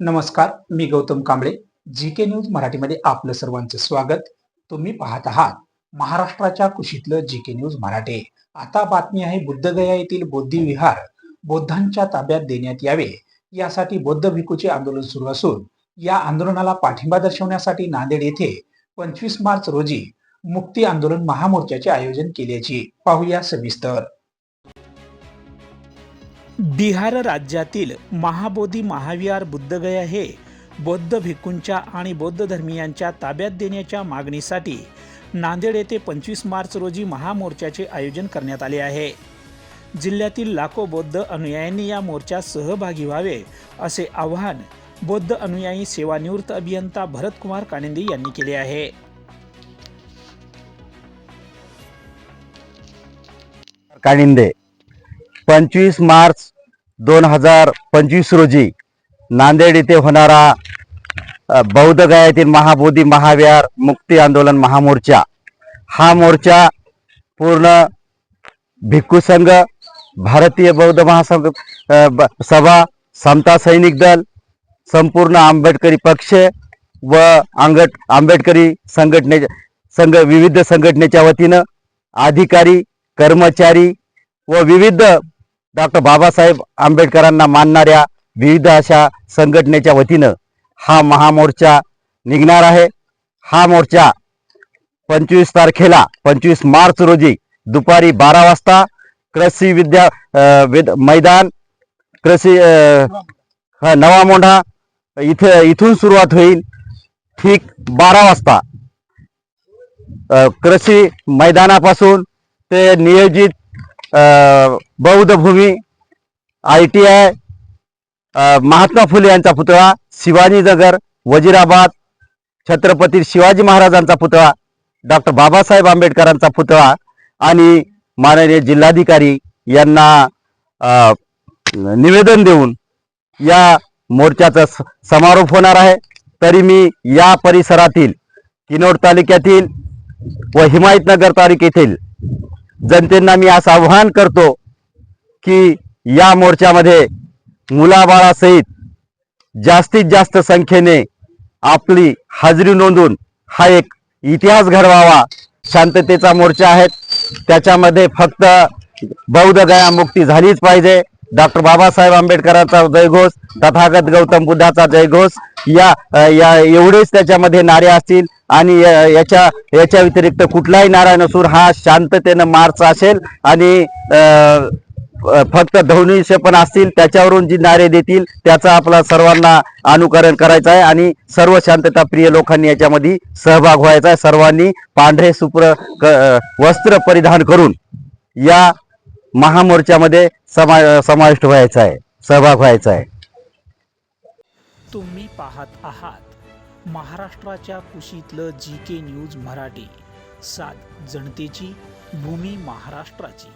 नमस्कार मी Gautam Kamble. G K news मराठीमध्ये आपलं सर्वांचं स्वागत. तुम्ही पाहत आहात महाराष्ट्राच्या कुशीतलं जी के न्यूज मराठी. आता बातमी आहे बुद्धगया येथील बौद्धी विहार बौद्धांच्या ताब्यात देण्यात यावे. यासाठी बौद्ध भिकूचे आंदोलन सुरू असून या आंदोलनाला पाठिंबा दर्शवण्यासाठी नांदेड येथे पंचवीस मार्च रोजी मुक्ती आंदोलन महामोर्चाचे आयोजन केल्याची पाहूया सविस्तर. बिहार राज्यातील महाबोधी महाविहार बुद्धगया हे बौद्ध भिक्खूंच्या आणि बौद्ध धर्मीयांच्या ताब्यात देण्याच्या मागणीसाठी नांदेड येथे पंचवीस मार्च रोजी महामोर्चाचे आयोजन करण्यात आले आहे. जिल्ह्यातील लाखो बौद्ध अनुयायांनी या मोर्चात सहभागी व्हावे असे आवाहन बौद्ध अनुयायी सेवानिवृत्त अभियंता भरतकुमार कानिंदे यांनी केले आहे. कानिंदे पंचवीस मार्च दोन हजार पंचवीस रोजी नांदेड येथे होणारा बौद्ध गयातील महाबोधी महाविहार मुक्ती आंदोलन महामोर्चा. हा मोर्चा पूर्ण भिक्खू संघ भारतीय बौद्ध महासंघ ब- सभा समता सैनिक दल संपूर्ण आंबेडकरी पक्ष व आंगट आंबेडकरी संघटने संघ विविध संघटनेच्या वतीनं अधिकारी कर्मचारी व विविध डॉक्टर बाबासाहेब आंबेडकरांना मानणाऱ्या विविध अशा संघटनेच्या वतीनं हा महामोर्चा निघणार आहे. हा मोर्चा पंचवीस तारखेला पंचवीस मार्च रोजी दुपारी बारा वाजता कृषी विद्या विद- मैदान कृषी हा, नवा मोंढा इथे इथून सुरुवात होईल ठीक बारा वाजता. कृषी मैदानापासून ते नियोजित बौद्ध भूमी I T I Mahatma Phule यांचा पुतळा शिवाजीनगर वजीराबाद छत्रपती शिवाजी महाराजांचा पुतळा डॉक्टर बाबासाहेब आंबेडकरांचा पुतळा आणि माननीय जिल्हाधिकारी यांना निवेदन देऊन या मोर्चाचा स- समारोप होणार आहे. तरी मी या परिसरातील किनोड तालुक्यातील व हिमायतनगर तालुक्यातील जनतेंना मी असं आव्हान करतो की या मोर्चामध्ये मुलाबाळासहित जास्तीत जास्त संख्येने आपली हाजरी नोंदून हा एक इतिहास घडवावा. शांततेचा मोर्चा आहे. त्याच्यामध्ये फक्त बौद्ध गया मुक्ती झालीच पाहिजे. डॉक्टर बाबासाहेब आंबेडकरांचा जयघोष तथागत गौतम बुद्धाचा जयघोष या या एवढेच त्याच्यामध्ये नारे असतील आणि याच्या याच्या व्यतिरिक्त कुठलाही नारा नसून हा शांततेनं मार्च असेल आणि फक्त ध्वनीशे पण असतील त्याच्यावरून जी नारे देतील त्याचा आपला सर्वांना अनुकरण करायचं आहे आणि सर्व शांतता प्रिय लोकांनी याच्यामध्ये सहभाग व्हायचा आहे. सर्वांनी पांढरे सुप्र वस्त्र परिधान करून या महामोर्चामध्ये समा समाविष्ट व्हायचा आहे सहभाग व्हायचा आहे. तुम्ही पाहत आहात महाराष्ट्राच्या कुशीतलं जी के न्यूज मराठी. सात जनतेची भूमी महाराष्ट्राची.